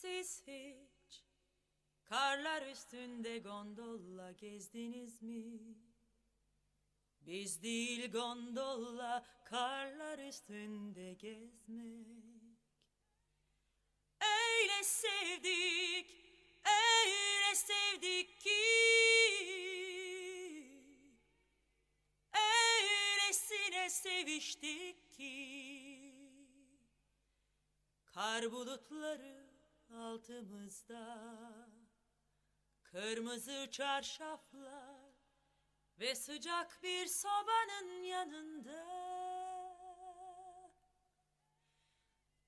Siz hiç karlar üstünde gondolla gezdiniz mi? Biz değil gondolla karlar üstünde gezmek. Öyle sevdik, öyle sevdik ki Öylesine seviştik ki Kar bulutları altımızda. Kırmızı çarşaflar Ve sıcak bir sobanın yanında.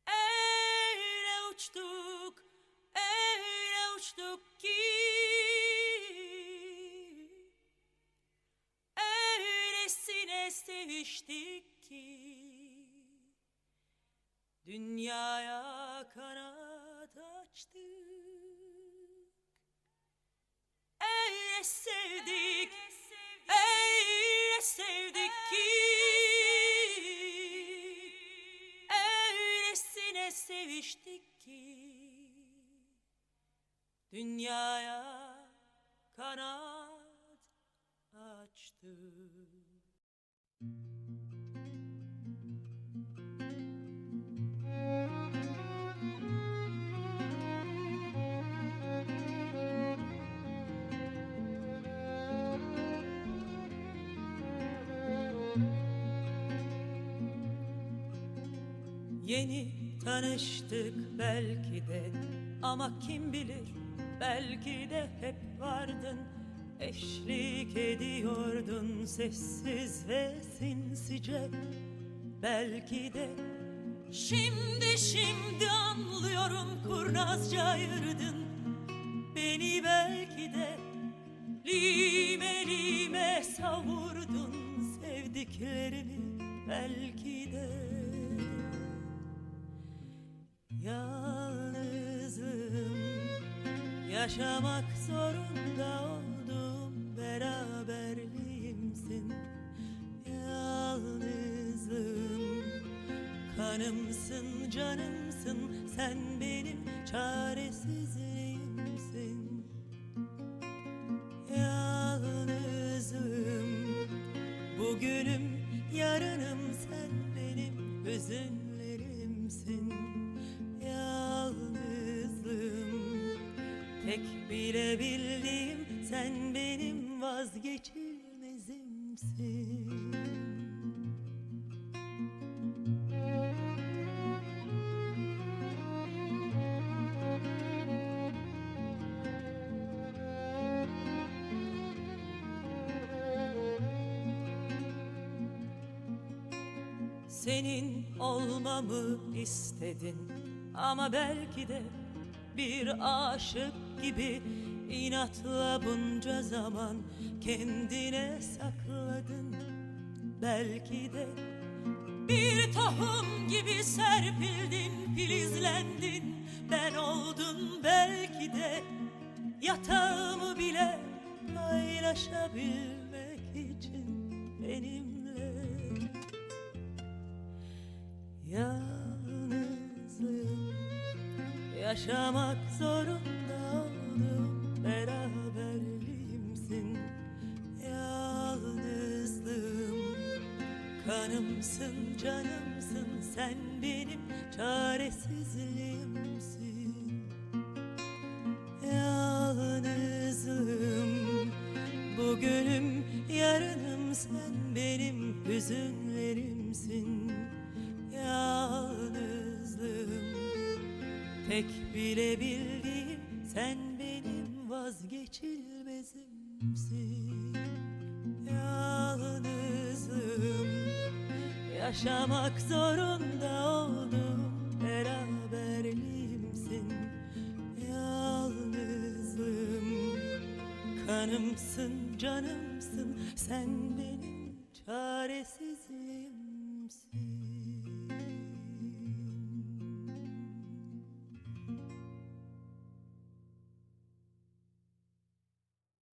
Öyle uçtuk, öyle uçtuk ki. Öylesine seviştik ki. Dünyaya kanat açtık Öyle sevdik, öyle sevdik ki Öylesine seviştik ki Dünyaya kanat açtık Yeni tanıştık belki de ama kim bilir belki de hep vardın. Eşlik ediyordun sessiz ve sinsice belki de. Şimdi şimdi anlıyorum kurnazca ayırdın beni belki de. Lime lime savurdun sevdiklerimi belki de Yaşamak zorunda oldum Beraberliğimsin. Yalnızım Kanımsın canımsın. Sen benim çaresizliğimsin. Yalnızım Bugünüm yarınım. Sen benim hüzünlerimsin tek bilebildiğim sen benim vazgeçilmezimsin. Senin olmamı istedin ama belki de bir aşık gibi. İnatla bunca zaman kendine sakladın. Belki de bir tohum gibi serpildin filizlendin. Ben oldun belki de yatağımı bile paylaşabilmek Yaşamak zorunda oldum. Beraberliğimsin. Yalnızlığım. Kanımsın canımsın. Sen benim çaresizliğimsin. Yalnızlığım. Bugünüm yarınım. Sen benim hüzünlerimsin tek bilebildiğim sen benim vazgeçilmezimsin. Yalnızlığım yaşamak zorunda oldum beraberliğimsin Yalnızlığım Kanımsın, canımsın, sen benim